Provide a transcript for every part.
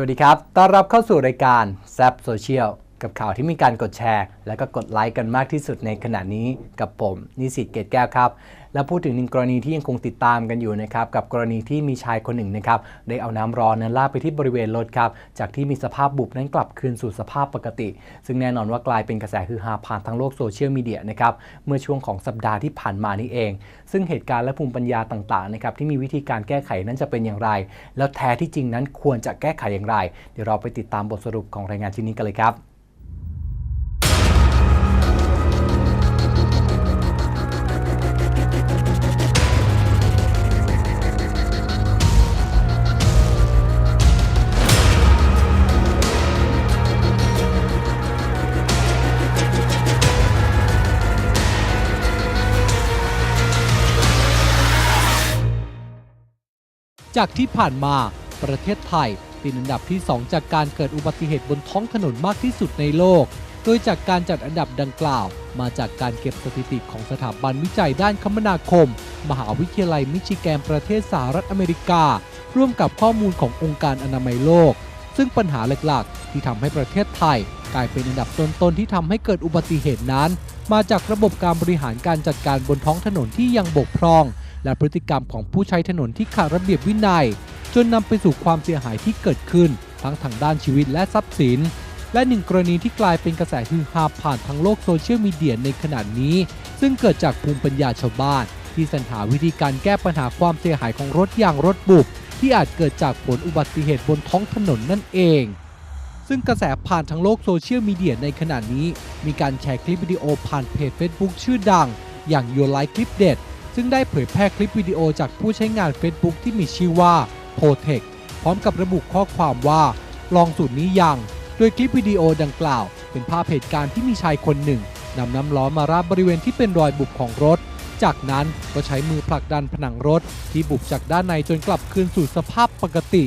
สวัสดีครับ ต้อนรับเข้าสู่รายการแซปโซเชียล กับข่าวที่มีการกดแชร์ และก็กดไลค์กันมากที่สุดในขณะนี้กับผม นิสิตเกตแก้วครับ และพูดถึงหนึ่งกรณีที่ยังคงติดตามกันอยู่นะครับกับกรณีที่มีชายคนหนึ่งนะครับได้เอาน้ำร้อนนั้นลาดไปที่บริเวณรถครับจากที่มีสภาพบุบนั้นกลับคืนสู่สภาพปกติ ซึ่งแน่นอนว่ากลายเป็นกระแสฮือฮาผ่านทางโลกโซเชียลมีเดียนะครับเมื่อช่วงของสัปดาห์ที่ผ่านมานี่เอง ซึ่งเหตุการณ์และภูมิปัญญาต่างๆนะครับที่มีวิธีการแก้ไขนั้นจะเป็นอย่างไร แล้วแท้ที่จริงนั้นควรจะแก้ไขอย่างไร เดี๋ยวเราไปติดตามบทสรุปของรายงานชิ้นนี้กันเลยครับ จากที่ผ่านมา ประเทศไทยติดอันดับที่ 2 จากการเกิดอุบัติเหตุบนท้องถนนมากที่สุดในโลก โดยจากการจัดอันดับดังกล่าว มาจากการเก็บสถิติของสถาบันวิจัยด้านคมนาคม มหาวิทยาลัยมิชิแกนประเทศสหรัฐอเมริกา ร่วมกับข้อมูลขององค์การอนามัยโลก ซึ่งปัญหาหลักๆ ที่ทำให้ประเทศไทย กลายเป็นอันดับต้นๆที่ทำให้เกิดอุบัติเหตุนั้น มาจากระบบการบริหารการจัดการบนท้องถนนที่ยังบกพร่อง และพฤติกรรมของผู้ใช้ถนนที่ขาดระเบียบวินัย จนนำไปสู่ความเสียหายที่เกิดขึ้น ทั้งทางด้านชีวิตและทรัพย์สิน และหนึ่งกรณีที่กลายเป็นกระแสฮือฮาผ่านทางโลกโซเชียลมีเดียในขณะนี้ ซึ่งเกิดจากภูมิปัญญาชาวบ้าน ที่สรรหาวิธีการแก้ปัญหาความเสียหายของรถอย่างรถบุบที่อาจเกิดจากผลอุบัติเหตุบนท้องถนนนั่นเอง ซึ่งกระแสผ่านทางโลกโซเชียลมีเดียในขณะนี้ มีการแชร์คลิปวิดีโอผ่านเพจ Facebook ชื่อดัง อย่าง Your Life คลิปเด็ดซึ่งได้เผยแพร่คลิปวิดีโอจากผู้ใช้งาน Facebook ที่มีชื่อว่า p o t e c พร้อมกับระบุข้อความว่า ลองสูตรนี้ยัง โดยคลิปวิดีโอดังกล่าว เป็นภาพเหตุการณ์ที่มีชายคนหนึ่งนำน้ำร้อนมาราดบริเวณที่เป็นรอยบุบของรถ จากนั้นก็ใช้มือผลักดันผนังรถ ที่บุบจากด้านในจนกลับคืนสู่สภาพปกติ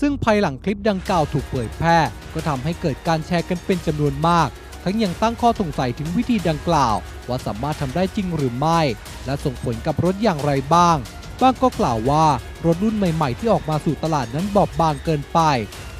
ซึ่งภายหลังคลิปดังกล่าวถูกเผยแพร่ ก็ทำให้เกิดการแชร์กันเป็นจำนวนมาก ทั้งยังตั้งข้อสงสัยถึงวิธีดังกล่าว ว่าสามารถทำได้จริงหรือไม่ และส่งผลกับรถอย่างไรบ้าง บ้างก็กล่าวว่ารถรุ่นใหม่ ๆ ที่ออกมาสู่ตลาดนั้นบอบบางเกินไป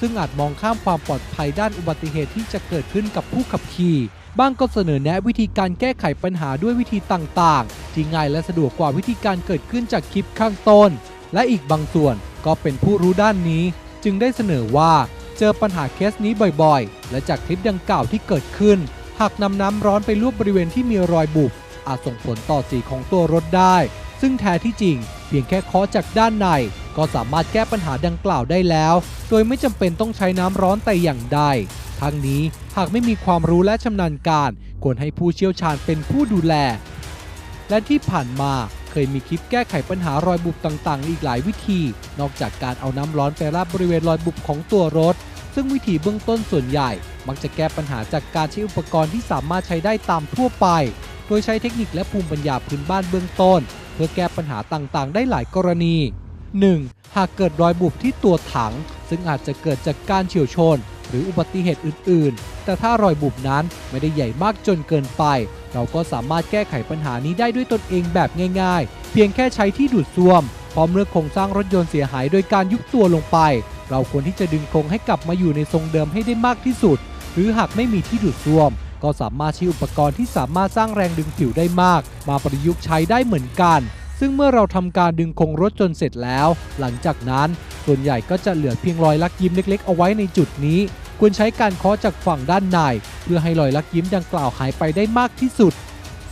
ซึ่งอาจมองข้ามความปลอดภัยด้านอุบัติเหตุที่จะเกิดขึ้นกับผู้ขับขี่บ้างก็เสนอแนะวิธีการแก้ไขปัญหาด้วยวิธีต่างๆ ที่ง่ายและสะดวกกว่าวิธีการเกิดขึ้นจากคลิปข้างต้น และอีกบางส่วนก็เป็นผู้รู้ด้านนี้ จึงได้เสนอว่าเจอปัญหาเคสนี้บ่อยๆ และจากคลิปดังกล่าวที่เกิดขึ้น หากนำน้ำร้อนไปลวกบริเวณที่มีรอยบุบอาจส่งผลต่อสีของตัวรถได้ ซึ่งแท้ที่จริง เพียงแค่เคาะจากด้านใน ก็สามารถแก้ปัญหาดังกล่าวได้แล้ว โดยไม่จำเป็นต้องใช้น้ำร้อนแต่อย่างใดทั้งนี้หากไม่มีความรู้และชำนาญการ ควรให้ผู้เชี่ยวชาญเป็นผู้ดูแล และที่ผ่านมา เคยมีคลิปแก้ไขปัญหารอยบุบต่างๆ อีกหลายวิธี นอกจากการเอาน้ำร้อนไปราดบริเวณรอยบุบของตัวรถ ซึ่งวิธีเบื้องต้นส่วนใหญ่ มักจะแก้ปัญหาจากการใช้อุปกรณ์ที่สามารถใช้ได้ตามทั่วไป โดยใช้เทคนิคและภูมิปัญญาพื้นบ้านเบื้องต้น เพื่อแก้ปัญหาต่างๆ ได้หลายกรณี 1. หากเกิดรอยบุบที่ตัวถัง ซึ่งอาจจะเกิดจากการเฉียวชน หรืออุบัติเหตุอื่น ๆ แต่ถ้ารอยบุบนั้นไม่ได้ใหญ่มากจนเกินไป เราก็สามารถแก้ไขปัญหานี้ได้ด้วยตนเองแบบง่าย ๆ เพียงแค่ใช้ที่ดูดซ่วมพร้อมเลือกโครงสร้างรถยนต์เสียหายโดยการยุบตัวลงไป เราควรที่จะดึงโครงให้กลับมาอยู่ในทรงเดิมให้ได้มากที่สุด หรือหากไม่มีที่ดูดซ่วม ก็สามารถใช้อุปกรณ์ที่สามารถสร้างแรงดึงผิวได้มาก มาประยุกต์ใช้ได้เหมือนกัน ซึ่งเมื่อเราทำการดึงโครงรถจนเสร็จแล้ว หลังจากนั้นส่วนใหญ่ก็จะเหลือเพียงรอยลักยิ้มเล็ก ๆ เอาไว้ในจุดนี้ ควรใช้การเคาะจากฝั่งด้านใน เพื่อให้รอยลักยิ้มดังกล่าวหายไปได้มากที่สุด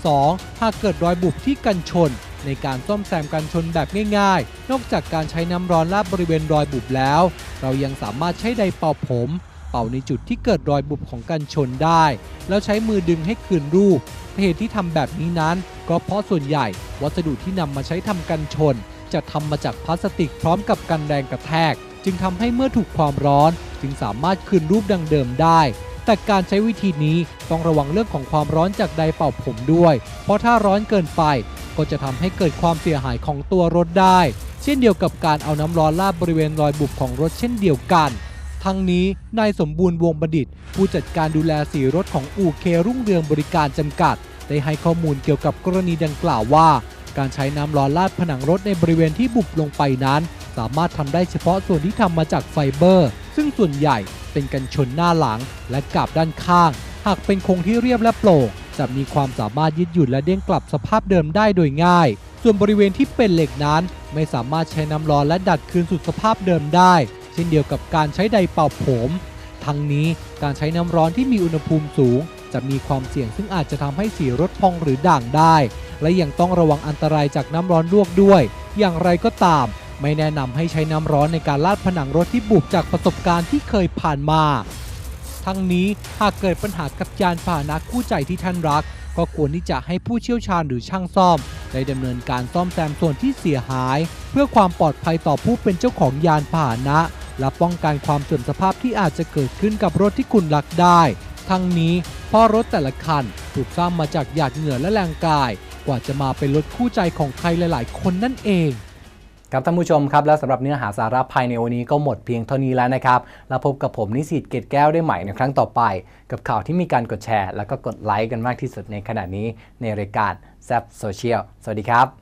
2. หากเกิดรอยบุบที่กันชน ในการซ่อมแซมกันชนแบบง่ายๆ นอกจากการใช้น้ำร้อนลาดบริเวณรอยบุบแล้ว เรายังสามารถใช้ไดเป่าผม เป่าในจุดที่เกิดรอยบุบของกันชนได้ แล้วใช้มือดึงให้คืนรูปเหตุที่ทำแบบนี้นั้น ก็เพราะส่วนใหญ่วัสดุที่นำมาใช้ทำกันชน จะทำมาจากพลาสติกพร้อมกับกันแรงกระแทก จึงทำให้เมื่อถูกความร้อน จึงสามารถคืนรูปดังเดิมได้ แต่การใช้วิธีนี้ต้องระวังเรื่องของความร้อนจากไดร์เป่าผมด้วย เพราะถ้าร้อนเกินไป ก็จะทำให้เกิดความเสียหายของตัวรถได้ เช่นเดียวกับการเอาน้ำร้อนลาดบริเวณรอยบุบของรถเช่นเดียวกันทั้งนี้นายสมบูรณ์วงประดิษฐ์ผู้จัดการดูแลสีรถของอู่เครุ่งเรืองบริการจำกัด ได้ให้ข้อมูลเกี่ยวกับกรณีดังกล่าวว่า การใช้น้ำร้อนลาดผนังรถในบริเวณที่บุบลงไปนั้น สามารถทำได้เฉพาะส่วนที่ทำมาจากไฟเบอร์ ซึ่งส่วนใหญ่เป็นกันชนหน้าหลังและกาบด้านข้าง หากเป็นโครงที่เรียบและโปร่งจะมีความสามารถยืดหยุ่นและเด้งกลับสภาพเดิมได้โดยง่าย ส่วนบริเวณที่เป็นเหล็กนั้น ไม่สามารถใช้น้ำร้อนและดัดคืนสู่สภาพเดิมได้ เช่นเดียวกับการใช้ไดเป่าผม ทั้งนี้การใช้น้ำร้อนที่มีอุณหภูมิสูง จะมีความเสี่ยงซึ่งอาจจะทำให้สีรถพองหรือด่างได้ และยังต้องระวังอันตรายจากน้ำร้อนลวกด้วย อย่างไรก็ตาม ไม่แนะนำให้ใช้น้ำร้อนในการลาดผนังรถที่บุบจากประสบการณ์ที่เคยผ่านมา ทั้งนี้หากเกิดปัญหากับยานพาหนะคู่ใจที่ท่านรัก ก็ควรที่จะให้ผู้เชี่ยวชาญหรือช่างซ่อม ได้ดำเนินการซ่อมแซมส่วนที่เสียหาย เพื่อความปลอดภัยต่อผู้เป็นเจ้าของยานพาหนะ และป้องกันความเสื่อมสภาพที่อาจจะเกิดขึ้นกับรถที่คุณรักได้ ทั้งนี้เพราะรถแต่ละคันถูกสร้างมาจากหยาดเหงื่อและแรงกาย กว่าจะมาเป็นรถคู่ใจของใครหลาย ๆ คนนั่นเองครับท่านผู้ชมครับ และสำหรับเนื้อหาสาระภายในวันนี้ก็หมดเพียงเท่านี้แล้วนะครับ แล้วพบกับผมนิสิตเกตแก้วได้ใหม่ในครั้งต่อไป กับข่าวที่มีการกดแชร์ แล้วก็กดไลค์กันมากที่สุดในขณะนี้ในรายการแซฟโซเชียลสวัสดีครับ